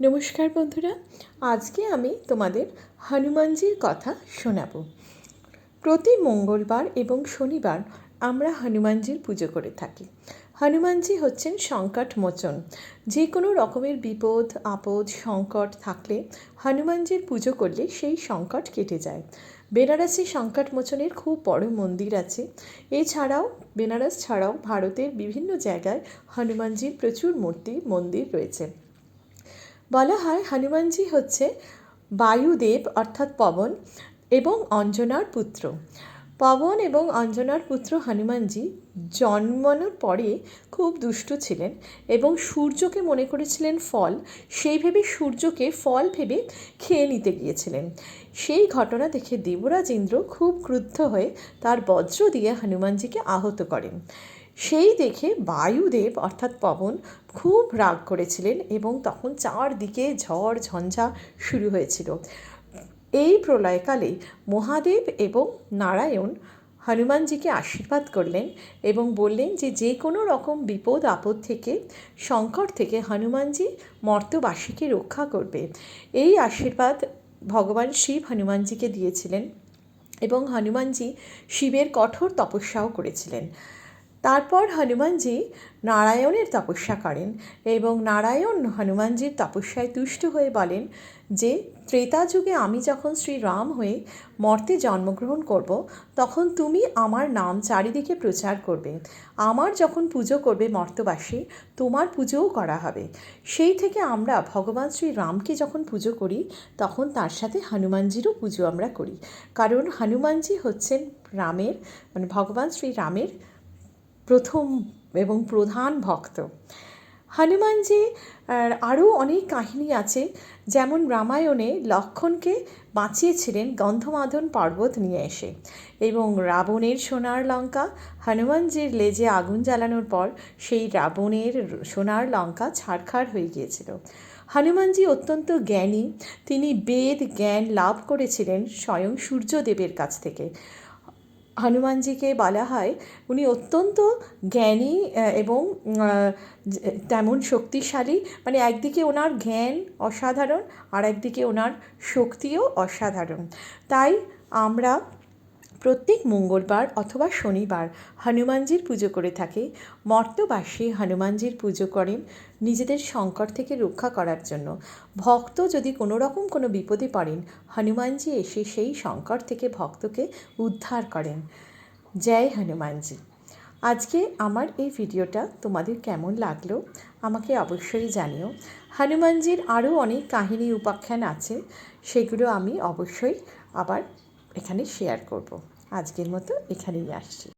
নমস্কার বন্ধুরা, আজকে আমি তোমাদের হনুমানজির কথা শোনাবো। প্রতি মঙ্গলবার এবং শনিবার আমরা হনুমানজির পুজো করে থাকি। হনুমানজি হচ্ছেন সংকট মোচন। যে কোনো রকমের বিপদ, আপদ, সংকট থাকলে হনুমানজির পুজো করলে সেই সংকট কেটে যায়। বেনারসে সংকট মোচনের খুব বড় মন্দির আছে। এছাড়াও বেনারস ছাড়াও ভারতের বিভিন্ন জায়গায় হনুমানজির প্রচুর মূর্তি, মন্দির রয়েছে। বলা হয় হনুমানজি হচ্ছে বায়ুদেব, অর্থাৎ পবন, এবং অঞ্জনার পুত্র। পবন এবং অঞ্জনার পুত্র হনুমানজি জন্মানোর পরে খুব দুষ্ট ছিলেন এবং সূর্যকে মনে করেছিলেন ফল। সেই ভেবে সূর্যকে ফল ভেবে খেয়ে নিতে গিয়েছিলেন। সেই ঘটনা দেখে দেবরাজ ইন্দ্র খুব ক্রুদ্ধ হয়ে তার বজ্র দিয়ে হনুমানজিকে আহত করেন। সেই দেখে বায়ুদেব, অর্থাৎ পবন, খুব রাগ করেছিলেন এবং তখন চারদিকে ঝড়, ঝঞ্ঝা শুরু হয়েছিল। এই প্রলয়কালে মহাদেব এবং নারায়ণ হনুমানজিকে আশীর্বাদ করলেন এবং বললেন যে যে কোনো রকম বিপদ, আপদ থেকে, সংকট থেকে হনুমানজি মর্তবাসীকে রক্ষা করবে। এই আশীর্বাদ ভগবান শিব হনুমানজিকে দিয়েছিলেন এবং হনুমানজি শিবের কঠোর তপস্যাও করেছিলেন। তারপর হনুমানজি নারায়ণের তপস্যা করেন এবং নারায়ণ হনুমানজির তপস্যায় তুষ্ট হয়ে বলেন যে, ত্রেতা যুগে আমি যখন শ্রীরাম হয়ে মর্তে জন্মগ্রহণ করব, তখন তুমি আমার নাম চারিদিকে প্রচার করবে। আমার যখন পুজো করবে মর্তবাসী, তোমার পুজোও করা হবে। সেই থেকে আমরা ভগবান শ্রীরামকে যখন পুজো করি, তখন তার সাথে হনুমানজিরও পুজো আমরা করি। কারণ হনুমানজি হচ্ছেন রামের মানে ভগবান শ্রীরামের প্রথম এবং প্রধান ভক্ত। হনুমানজি আরও অনেক কাহিনী আছে, যেমন রামায়ণে লক্ষণকে বাঁচিয়েছিলেন গন্ধমাধন পর্বত নিয়ে এসে এবং রাবণের সোনার লঙ্কা, হনুমানজির লেজে আগুন জ্বালানোর পর সেই রাবণের সোনার লঙ্কা ছাড়খাড় হয়ে গিয়েছিল। হনুমানজি অত্যন্ত জ্ঞানী, তিনি বেদ জ্ঞান লাভ করেছিলেন স্বয়ং সূর্যদেবের কাছ থেকে। হনুমানজিকে বলা হয়, উনি অত্যন্ত জ্ঞানী এবং তেমন শক্তিশালী। মানে একদিকে ওনার জ্ঞান অসাধারণ আর একদিকে ওনার শক্তিও অসাধারণ। তাই আমরা প্রত্যেক মঙ্গলবার অথবা শনিবার হনুমানজির পুজো করে থাকে। মর্তবাসী হনুমানজির পুজো করেন নিজেদের সংকট থেকে রক্ষা করার জন্য। ভক্ত যদি কোনো রকম কোনো বিপদে পড়েন, হনুমানজি এসে সেই সংকট থেকে ভক্তকে উদ্ধার করেন। জয় হনুমানজি। আজকে আমার এই ভিডিওটা তোমাদের কেমন লাগল আমাকে অবশ্যই জানিও। হনুমানজির আরও অনেক কাহিনী উপাখ্যান আছে, সেগুলো আমি অবশ্যই আবার এখানে শেয়ার করব। আজকের মতো এখানেই আসছি।